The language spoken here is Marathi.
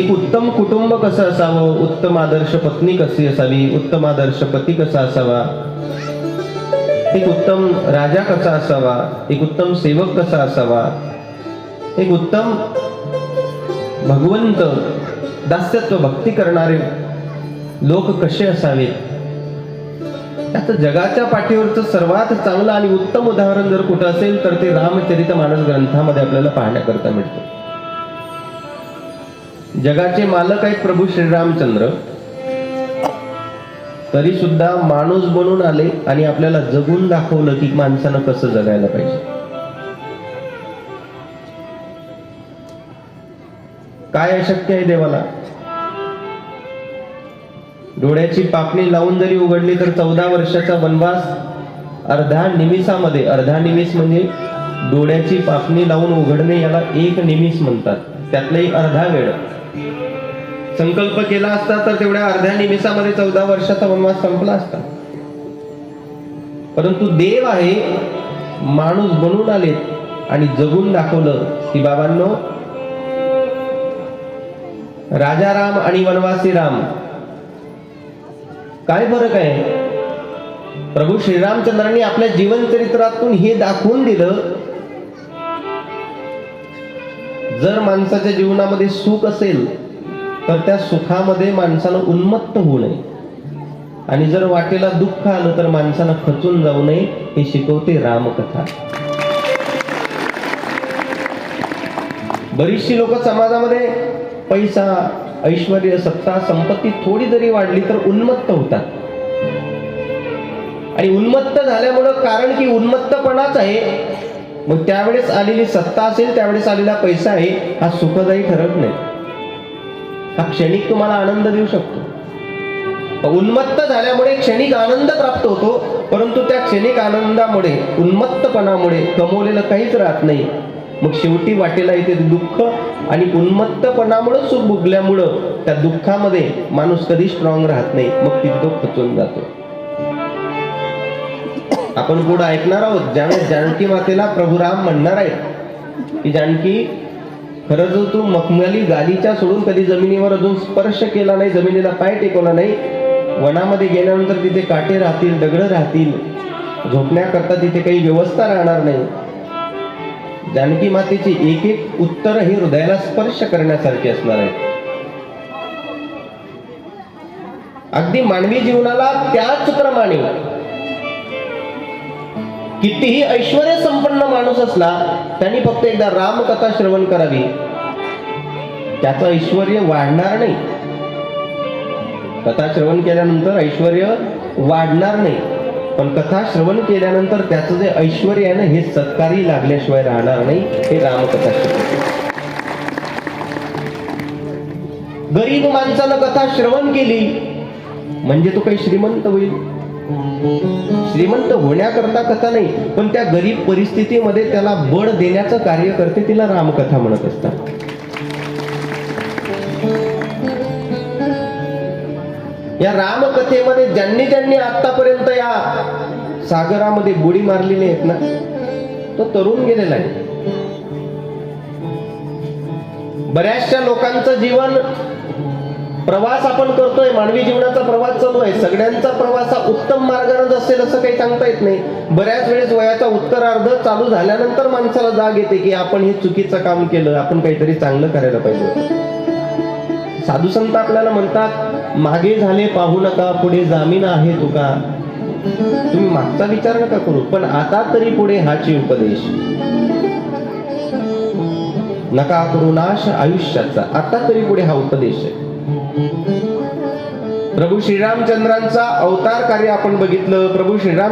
एक उत्तम कुटुंब कसं असावं? उत्तम आदर्श पत्नी कशी असावी? उत्तम आदर्श पती कसा असावा? एक उत्तम राजा कसा असावा? एक उत्तम सेवक कसा असावा? एक उत्तम भगवंत दास्यत्व भक्ती करणारे लोक कसे असावेत? त्याचं जगाच्या पाठीवरचं सर्वात चांगलं आणि उत्तम उदाहरण जर कुठं असेल तर ते रामचरित मानस ग्रंथामध्ये आपल्याला पाहण्याकरता मिळतं. जगाचे मालक आहेत प्रभू श्रीरामचंद्र. तरी सुद्धा माणूस बनून आले आणि आपल्याला जगून दाखवलं की माणसानं कसं जगायला पाहिजे. काय अशक्य आहे देवाला? डोळ्याची पापणी लावून जरी उघडली तर चौदा वर्षाचा वनवास अर्धा निमिषामध्ये अर्धा निमिष म्हणजे डोळ्याची पापणी लावून उघडणे याला एक निमिष म्हणतात. त्यातलाही अर्धा वेळ. संकल्प केला असता तर तेवढ्या अर्ध्या निमिषामध्ये चौदा वर्षाचा वनवास संपला असता. परंतु देव आहे माणूस बनून आले आणि जगून दाखवलं की बाबांनो राजा राम आणि वनवासी राम काय फरक आहे? प्रभू श्रीरामचंद्रांनी आपल्या जीवन चरित्रातून हे दाखवून दिलं जर माणसाच्या जीवनामध्ये सुख असेल तर त्या सुखामध्ये माणसानं उन्मत्त होऊ नये. आणि जर वाटेला दुःख आलं तर माणसानं खचून जाऊ नये हे शिकवते रामकथा. बरीचशी लोक समाजामध्ये पैसा ऐश्वर सत्ता संपत्ती थोडी जरी वाढली तर उन्मत्त होतात. आणि उन्मत्त झाल्यामुळं कारण की उन्मत्तपणाच आहे मग त्यावेळेस आलेली सत्ता असेल त्यावेळेस आलेला पैसा आहे हा सुखदायी ठरत नाही. हा क्षणिक तुम्हाला आनंद देऊ शकतो. उन्मत्त झाल्यामुळे क्षणिक आनंद प्राप्त होतो परंतु त्या क्षणिक आनंदामुळे उन्मत्तपणामुळे कमवलेलं काहीच राहत नाही. मग शेवटी वाटेला येते दुःख आणि उन्मत्तपणामुळे सुख भुगल्यामुळं त्या दुःखामध्ये माणूस कधी स्ट्रॉंग राहत नाही. मग तिथं दुःख खचून जातो. आपण पुढं ऐकणार आहोत. ज्यावेळेस जानकी मातेला प्रभू राम म्हणणार आहेत. की जानकी खरं जर तू मखमली गालीच्या सोडून कधी जमिनीवर अजून स्पर्श केला नाही जमिनीला पाय टेकवला नाही वनामध्ये गेल्यानंतर तिथे काटे राहतील दगड राहतील झोपण्याकरता तिथे काही व्यवस्था राहणार नाही. जानकी मातेची एक एक उत्तर हे हृदयाला स्पर्श करण्यासारखी असणार आहे अगदी मानवी जीवनाला त्याच प्रमाणे कितीही ऐश्वर संपन्न माणूस असला त्यांनी फक्त एकदा रामकथा श्रवण करावी. त्याचं ऐश्वर वाढणार नाही. कथा श्रवण केल्यानंतर ऐश्वर वाढणार नाही. पण कथा श्रवण केल्यानंतर त्याचं जे ऐश्वर आहे ना हे सत्कारी लागल्याशिवाय राहणार नाही हे रामकथा श्रवण. गरीब माणसानं कथा श्रवण केली म्हणजे तो काही श्रीमंत होईल. श्रीमंत होण्याकरता कथा नाही पण त्या गरीब परिस्थितीमध्ये त्याला बळ देण्याचं कार्य करते तिला रामकथा म्हणत असतात. या रामकथेमध्ये ज्यांनी ज्यांनी आतापर्यंत या सागरामध्ये बुडी मारलेली आहेत ना तो तरुण गेलेला आहे. बऱ्याचशा लोकांचं जीवन प्रवास आपण करतोय मानवी जीवनाचा प्रवास चालू आहे सगळ्यांचा प्रवास हा उत्तम मार्गाने असेल असं काही सांगता येत नाही बऱ्याच वेळेस वयाचा उत्तरार्ध चालू झाल्यानंतर माणसाला जाग येते की आपण हे चुकीचं काम केलं आपण काहीतरी चांगलं करायला पाहिजे. साधू संत आपल्याला म्हणतात मागे झाले पाहू नका पुढे जामीन आहे तुका. तुम्ही मागचा विचार नका करू पण आता तरी पुढे हाची उपदेश. नका करू नाश आयुष्याचा आता तरी पुढे हा उपदेश आहे. प्रभू श्रीरामचंद्रांचा अवतार कार्य आपण बघितलं. प्रभू श्रीराम